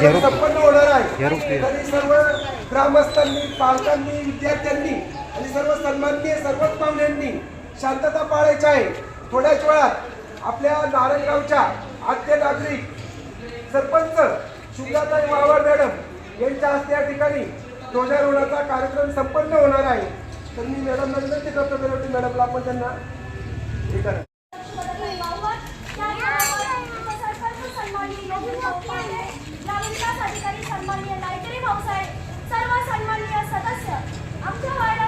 संपन्न होणार आहे. तरी सर्व ग्रामस्थांनी पालकांनी विद्यार्थ्यांनी आणि सर्व सन्माननीय सर्वच पाहुण्यांनी शांतता पाळायची आहे. थोड्याच वेळात आपल्या नारायणगावच्या आद्य नागरिक सरपंच शुभ्राताई वावर मॅडम यांच्या हस्ते या ठिकाणी ध्वजारोहणाचा कार्यक्रम संपन्न होणार आहे. तर मी मॅडमला विनंती करतो मॅडमला. आपण त्यांना हे करा. सन्माननीय नायकरी भाऊसाहेब सर्व सन्माननीय सदस्य आमच्या वार्डाचे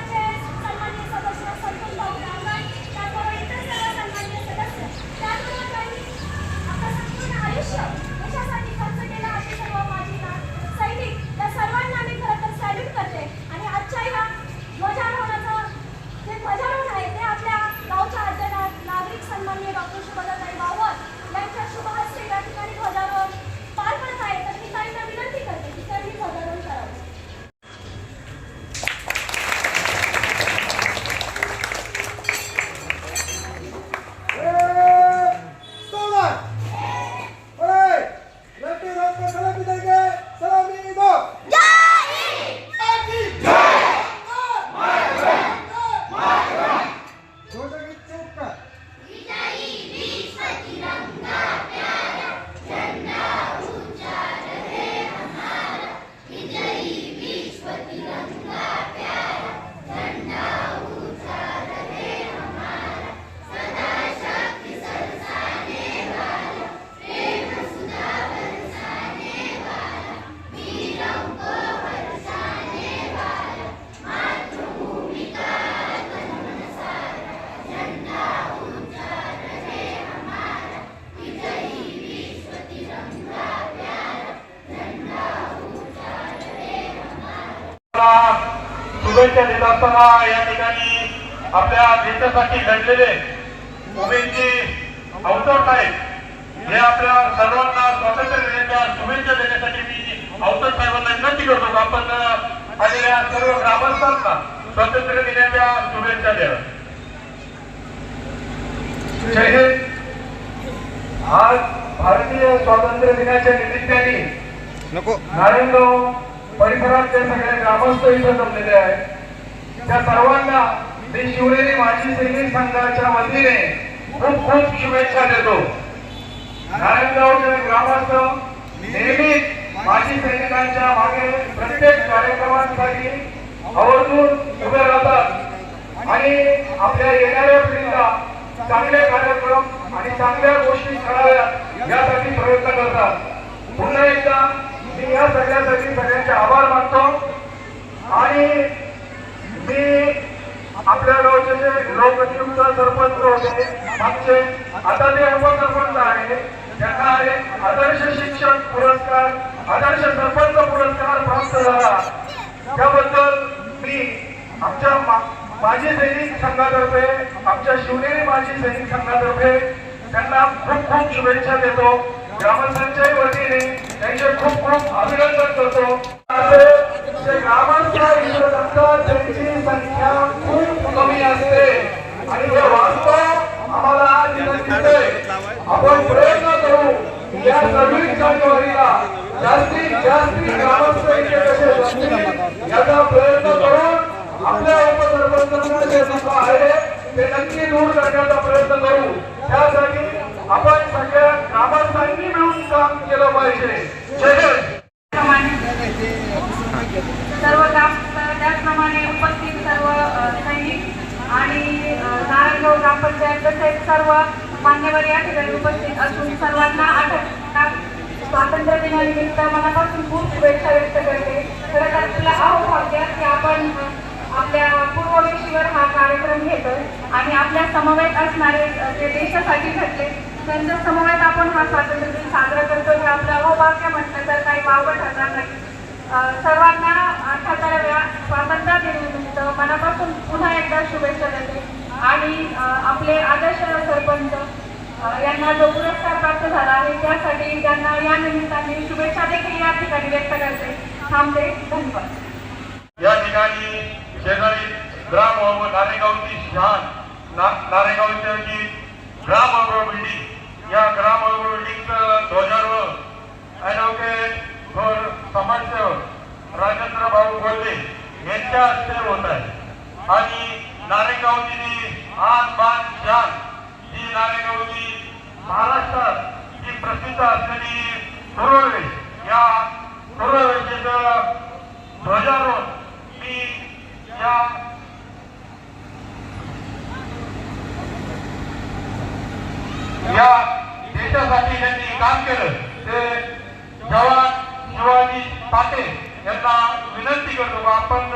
शुभेच्छा देत असताना या ठिकाणी आपल्या देशासाठी घडलेले उमेदचे अवसर आहेत हे आपल्या सर्वांना स्वातंत्र्य दिनाच्या शुभेच्छा देण्यासाठी मी अवसर साहेबांना विनंती करतो आपण आलेल्या सर्व ग्रामस्थांना स्वातंत्र्य दिनाच्या शुभेच्छा द्या. जय हिंद. आज भारतीय स्वातंत्र्य दिनाच्या निमित्ताने नको. नारायणगाव परिसरात जे सगळे ग्रामस्थ इथं जमलेले आहेत. त्या सर्वांना मी शिवनेरी माजी सैनिक संघाच्या वतीने खूप खूप शुभेच्छा देतो. नारायणगावचे ग्रामस्थ नेहमीच माजी सैनिकांच्या मागे प्रत्येक कार्यक्रमांसाठी आवर्जून उभे राहतात. आणि आपल्या येणाऱ्या पिढीला चांगले कार्यक्रम आणि चांगल्या गोष्टी कराव्यात यासाठी प्रयत्न करतात. पुन्हा एकदा मी या सगळ्यासाठी सगळ्यांचे आभार मानतो. आणि मी आपल्या गावचे जे लोकनियुक्त सरपंच होते मागचे आता ते उपसरपंच आहे त्यांना एक आदर्श शिक्षक पुरस्कार आदर्श सरपंच पुरस्कार प्राप्त झाला. त्याबद्दल मी आमच्या मा- माजी सैनिक संघातर्फे आमच्या शिवनेरी माजी सैनिक संघातर्फे त्यांना खूप खूप शुभेच्छा देतो. ग्रामस्थांच्या वतीने त्यांचे खूप खूप अभिनंदन करतो. असे जे असतात त्यांची संख्या खूप कमी असते आणि हे वास्तव आम्हाला आज इथं आपण प्रयत्न करू या सव्वीस जानेवारीला जास्तीत जास्त ग्रामस्थ इथे कसे जमतील याचा प्रयत्न करून आपल्या उपसरपंचांना जे दुःख आहे ते नक्की दूर करण्याचा प्रयत्न करू. त्यासाठी आपण सगळ्या ग्रामस्थांनी मिळून काम केलं पाहिजे. सर्व त्याचप्रमाणे उपस्थित सर्व सैनिक आणि नारायणगाव ग्रामपंचायत तसेच सर्व मान्यवर या ठिकाणी उपस्थित असून सर्वांना आठ स्वातंत्र्य दिनानिमित्त मनापासून खूप शुभेच्छा व्यक्त करते. खरं तर तुला अहोभाग्य की आपण आपल्या पूर्ववेशीवर हा कार्यक्रम घेतोय आणि आपल्या समवेत असणारे जे देशासाठी घडले त्यांच्या समवेत आपण हा स्वातंत्र्य दिन साजरा करतो हे आपलं अहोभाग्य म्हटलं तर काही वावगं ठरणार नाही. सर्वांना अठ्याहत्तराव्या स्वातंत्र्य दिनानिमित्त मनापासून पुन्हा एकदा शुभेच्छा देते. आणि आपले आदर्श सरपंच यांना जो पुरस्कार प्राप्त झाला आहे त्यासाठी त्यांना या निमित्ताने शुभेच्छा देखील या ठिकाणी व्यक्त करते. थांबते. धन्यवाद. या ठिकाणी शेजारी ग्राम व नारेगावची शान ना नारेगावच्या जी ग्राम अग्रो बिल्डिंग या ग्राम अग्रो बिल्डिंगचं ध्वजारोहण ॲडव्होकेट थोर समाजसेवक राजेंद्र भाऊ गोल्हे यांच्या हस्ते होत आहे. आणि नारेगावची जी आन बान शान ही नारेगावची महाराष्ट्रात जी प्रसिद्ध असलेली पूर्ववे या पूर्ववेचे ध्वजारोहण मी या देशासाठी ज्यांनी काम केलं. ते जवान शिवाजी पाटे यांना विनंती करतो आपण